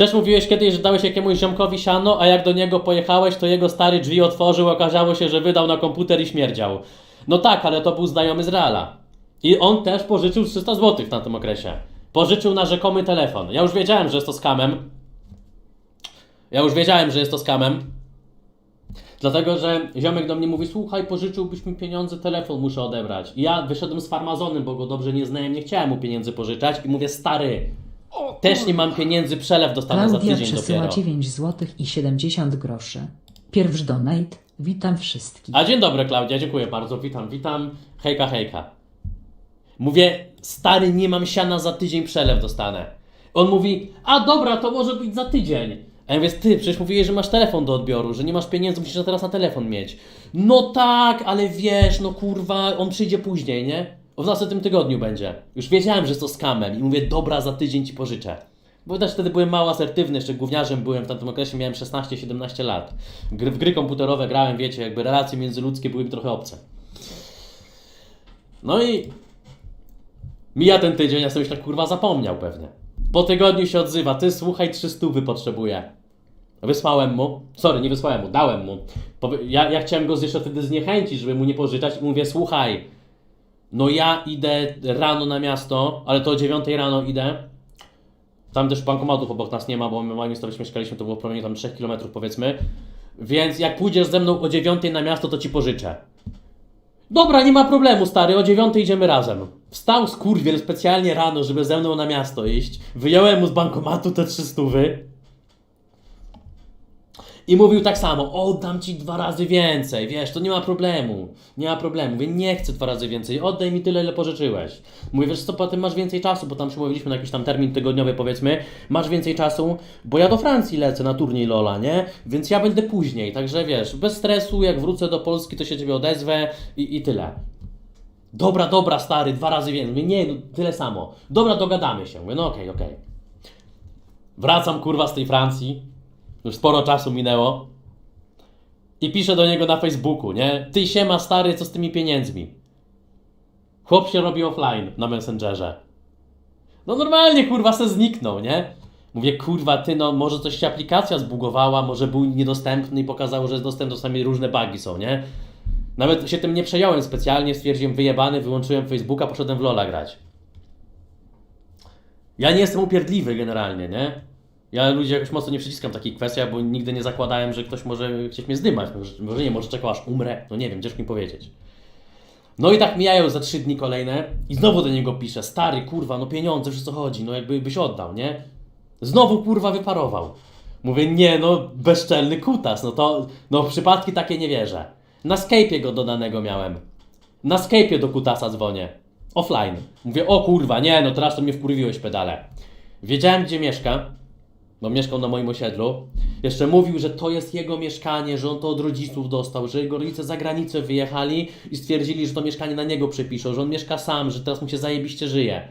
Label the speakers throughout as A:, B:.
A: Też mówiłeś kiedyś, że dałeś jakiemuś ziomkowi siano, a jak do niego pojechałeś, to jego stary drzwi otworzył, okazało się, że wydał na komputer i śmierdział. No tak, ale to był znajomy z Reala. I on też pożyczył 300 zł w tamtym okresie. Pożyczył na rzekomy telefon. Ja już wiedziałem, że jest to skamem. Ja już wiedziałem, że jest to skamem. Dlatego, że ziomek do mnie mówi, słuchaj, pożyczyłbyś mi pieniądze, telefon muszę odebrać. I ja wyszedłem z farmazonem, bo go dobrze nie znałem, nie chciałem mu pieniędzy pożyczać i mówię, stary, też nie mam pieniędzy, przelew dostanę za
B: Klaudia
A: tydzień
B: przesyła
A: dopiero.
B: 9 zł i 70 groszy. Pierwszy donate. Witam wszystkich.
A: A dzień dobry, Klaudia, dziękuję bardzo, witam, witam, hejka, hejka. Mówię, stary, nie mam siana, za tydzień przelew dostanę. On mówi, a dobra, to może być za tydzień. A ja mówię, ty, przecież mówiłeś, że masz telefon do odbioru, że nie masz pieniędzy, musisz na teraz na telefon mieć. No tak, ale wiesz, no kurwa, on przyjdzie później, nie? W następnym tygodniu będzie. Już wiedziałem, że jest to skamem i mówię, dobra, za tydzień ci pożyczę. Bo też wtedy byłem mało asertywny, jeszcze gówniarzem byłem w tamtym okresie, miałem 16-17 lat. Gry, w gry komputerowe grałem, wiecie, jakby relacje międzyludzkie były mi trochę obce. No i mija ten tydzień, ja sobie już tak kurwa zapomniał pewnie. Po tygodniu się odzywa, ty słuchaj, 300 potrzebuję. Wysłałem mu, sorry, nie wysłałem mu, dałem mu. Ja, ja chciałem go jeszcze wtedy zniechęcić, żeby mu nie pożyczać i mówię, słuchaj, no ja idę rano na miasto, ale to o 9 rano idę. Tam też bankomatów obok nas nie ma, bo my w moim mieszkaliśmy, to było w promieniu tam 3 km powiedzmy. Więc jak pójdziesz ze mną o 9 na miasto, to ci pożyczę. Dobra, nie ma problemu, stary, o 9 idziemy razem. Wstał skurwiel specjalnie rano, żeby ze mną na miasto iść. Wyjąłem mu z bankomatu te 300 wy. I mówił tak samo, oddam ci dwa razy więcej, wiesz, to nie ma problemu, nie ma problemu, mówię, nie chcę dwa razy więcej, oddaj mi tyle, ile pożyczyłeś. Mówię, wiesz co, potem masz więcej czasu, bo tam się na jakiś tam termin tygodniowy, powiedzmy, masz więcej czasu, bo ja do Francji lecę na turniej Lola, nie? Więc ja będę później, także wiesz, bez stresu, jak wrócę do Polski, to się ciebie odezwę i, i tyle. Dobra, dobra, stary, dwa razy więcej. Mówię, nie, no, tyle samo. Dobra, dogadamy się. Mówię, no okej, okej. Wracam, kurwa, z tej Francji. Już sporo czasu minęło. I piszę do niego na Facebooku, nie? Ty siema, stary, co z tymi pieniędzmi? Chłop się robi offline na Messengerze. No normalnie, kurwa, se zniknął, nie? Mówię, kurwa, ty no, może coś się aplikacja zbugowała, może był niedostępny i pokazało, że jest dostępny, czasami różne bugi są, nie? Nawet się tym nie przejąłem specjalnie, stwierdziłem wyjebany, wyłączyłem Facebooka, poszedłem w Lola grać. Ja nie jestem upierdliwy generalnie, nie? Ja ludzi jakoś mocno nie przyciskam w takich kwestiach, bo nigdy nie zakładałem, że ktoś może chcieć mnie zdymać. Może, może nie, może czekał aż umrę. No nie wiem, ciężko mi powiedzieć. No i tak mijają za trzy dni kolejne i znowu do niego piszę, stary, kurwa, no pieniądze, wiesz o co chodzi, no jakby byś oddał, nie? Znowu, kurwa, wyparował. Mówię, nie, no, bezczelny kutas, no to, no w przypadki takie nie wierzę. Na Skype'ie go dodanego miałem. Na Skype'ie do kutasa dzwonię. Offline. Mówię, o kurwa, nie, no teraz to mnie wkurwiłeś pedale. Wiedziałem, gdzie mieszka, bo mieszkał na moim osiedlu. Jeszcze mówił, że to jest jego mieszkanie, że on to od rodziców dostał, że jego rodzice za granicę wyjechali i stwierdzili, że to mieszkanie na niego przepiszą, że on mieszka sam, że teraz mu się zajebiście żyje.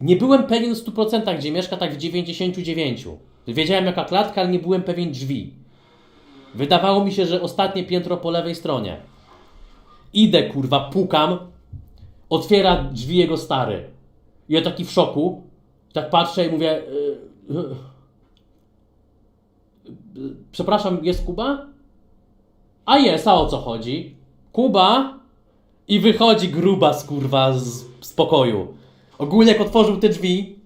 A: Nie byłem pewien w 100% gdzie mieszka, tak w 99%. Wiedziałem jaka klatka, ale nie byłem pewien drzwi. Wydawało mi się, że ostatnie piętro po lewej stronie. Idę, kurwa, pukam, otwiera drzwi jego stary. I ja taki w szoku, tak patrzę i mówię... y, Przepraszam, jest Kuba? A jest, a o co chodzi? Kuba? I wychodzi gruba kurwa z, z pokoju. Ogólnie jak otworzył te drzwi,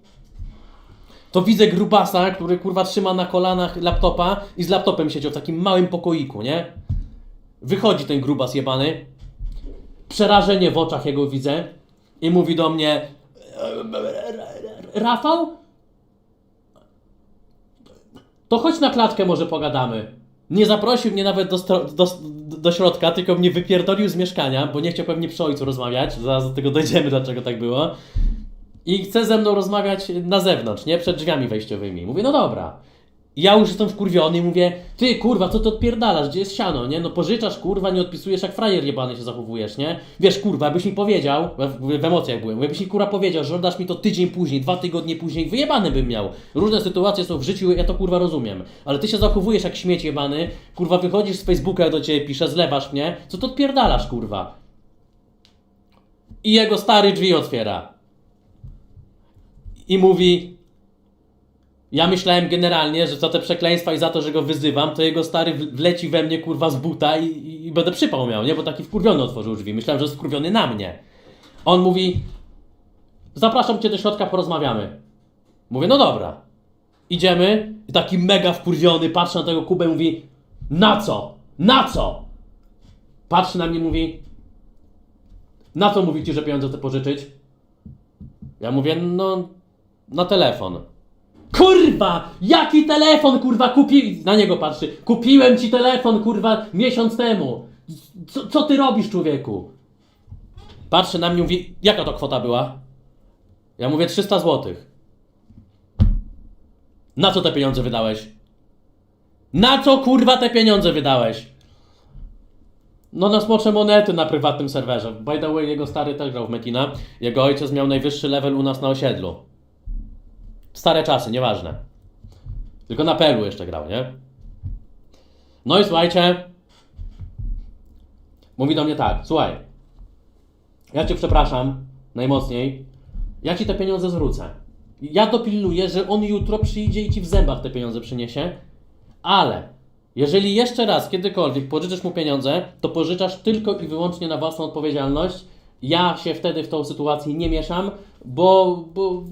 A: to widzę grubasa, który kurwa trzyma na kolanach laptopa i z laptopem siedział w takim małym pokoiku, nie? Wychodzi ten grubas jebany, przerażenie w oczach jego widzę i mówi do mnie Rafał? To chodź na klatkę może pogadamy. Nie zaprosił mnie nawet do, do, do środka, tylko mnie wypierdolił z mieszkania, bo nie chciał pewnie przy ojcu rozmawiać. Zaraz do tego dojdziemy, dlaczego tak było. I chce ze mną rozmawiać na zewnątrz, nie? Przed drzwiami wejściowymi. Mówię, no dobra. Ja już jestem wkurwiony i mówię, ty kurwa, co ty odpierdalasz, gdzie jest siano, nie? No pożyczasz, kurwa, nie odpisujesz, jak frajer jebany się zachowujesz, nie? Wiesz, kurwa, jakbyś mi powiedział, w, w emocjach byłem, jakbyś mi kurwa powiedział, że oddasz mi to tydzień później, dwa tygodnie później, wyjebany bym miał. Różne sytuacje są w życiu, ja to kurwa rozumiem. Ale ty się zachowujesz jak śmieć jebany, kurwa, wychodzisz z Facebooka, ja do ciebie piszę, zlewasz mnie, co to odpierdalasz, kurwa? I jego stary drzwi otwiera. I mówi, Ja myślałem generalnie, że za te przekleństwa i za to, że go wyzywam, to jego stary wleci we mnie kurwa z buta i, i, i będę przypał miał, nie? Bo taki wkurwiony otworzył drzwi. Myślałem, że jest wkurwiony na mnie. On mówi, zapraszam cię do środka, porozmawiamy. Mówię, no dobra. Idziemy i taki mega wkurwiony patrzy na tego Kubę i mówi, na co? Na co? Patrzy na mnie i mówi, na co mówi ci, że pieniądze chcę pożyczyć? Ja mówię, no, na telefon. Kurwa! Jaki telefon, kurwa, kupi... Na niego patrzy. Kupiłem ci telefon, kurwa, miesiąc temu. Co, co ty robisz, człowieku? Patrzy na mnie i mówi, jaka to kwota była? Ja mówię, 300 złotych. Na co te pieniądze wydałeś? Na co, kurwa, te pieniądze wydałeś? No na smocze monety na prywatnym serwerze. By the way, jego stary też grał w Metina. Jego ojciec miał najwyższy level u nas na osiedlu. Stare czasy, nieważne. Tylko na Pelu jeszcze grał, nie? No i słuchajcie. Mówi do mnie tak, słuchaj. Ja cię przepraszam najmocniej. Ja ci te pieniądze zwrócę. Ja dopilnuję, że on jutro przyjdzie i ci w zębach te pieniądze przyniesie. Ale jeżeli jeszcze raz, kiedykolwiek pożyczysz mu pieniądze, to pożyczasz tylko i wyłącznie na własną odpowiedzialność. Ja się wtedy w tą sytuację nie mieszam, bo, bo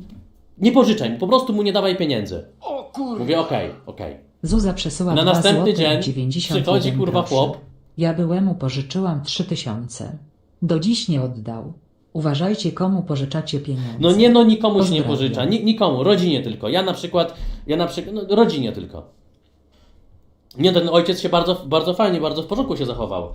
A: nie pożyczaj po prostu mu nie dawaj pieniędzy.
C: O kurwa!
A: Mówię okej, okej.
B: Zuza przesyła
A: Na
B: 2
A: następny
B: złote i
A: dzień
B: 91
A: przychodzi, kurwa,
B: groszy.
A: chłop.
B: Ja byłemu pożyczyłam 3000. Do dziś nie oddał. Uważajcie komu pożyczacie pieniądze.
A: No nie, no nikomu się nie
B: Pozdrawiam.
A: pożycza, Ni, nikomu, rodzinie tylko. Ja na przykład, ja na przykład, no, rodzinie tylko. Nie, ten ojciec się bardzo, bardzo fajnie, bardzo w porządku się zachował.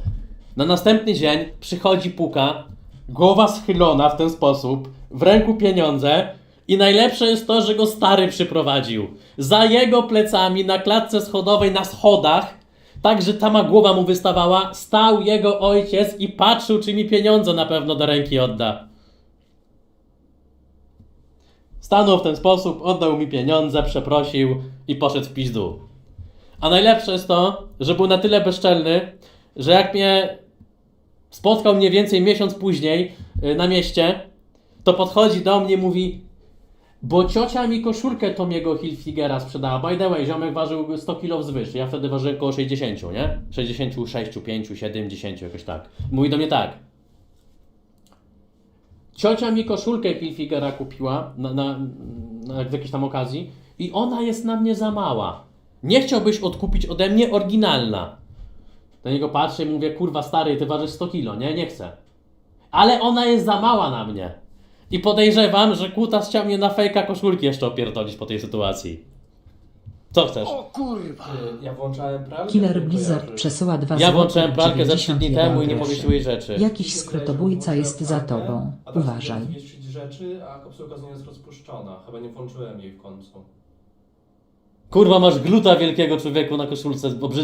A: Na następny dzień przychodzi puka, głowa schylona w ten sposób, w ręku pieniądze i najlepsze jest to, że go stary przyprowadził. Za jego plecami na klatce schodowej na schodach, tak że tama głowa mu wystawała, stał jego ojciec i patrzył, czy mi pieniądze na pewno do ręki odda. Stanął w ten sposób, oddał mi pieniądze, przeprosił i poszedł w pizdu. A najlepsze jest to, że był na tyle bezczelny, że jak mnie spotkał mniej więcej miesiąc później y, na mieście, to podchodzi do mnie i mówi bo ciocia mi koszulkę Tomiego Hilfigera sprzedała. By the way, ziomek ważył 100 kg wzwyż. Ja wtedy ważyłem około 60, nie? 66, 5, 70, jakoś tak. Mówi do mnie tak. Ciocia mi koszulkę Hilfigera kupiła na, na, na jakiejś tam okazji i ona jest na mnie za mała. Nie chciałbyś odkupić ode mnie oryginalna. Na niego patrzę i mówię, kurwa stary, ty ważysz 100 kilo, nie? Nie chcę. Ale ona jest za mała na mnie. I podejrzewam, że Kutas chciał mnie na fejka koszulki jeszcze opierdolić po tej sytuacji. Co chcesz?
C: O kurwa!
D: Ja włączałem pralkę.
B: Killer Blizzard przesyła 2
A: Ja włączyłem pralkę ze 3 dni
B: 91
A: temu i nie powiesiłeś rzeczy.
B: Jakiś skrytobójca jest za tobą. Uważaj.
D: rzeczy, a kapsułka z nią jest rozpuszczona. Chyba nie włączyłem jej w końcu.
A: Kurwa, masz gluta wielkiego człowieku na koszulce, obrzyd...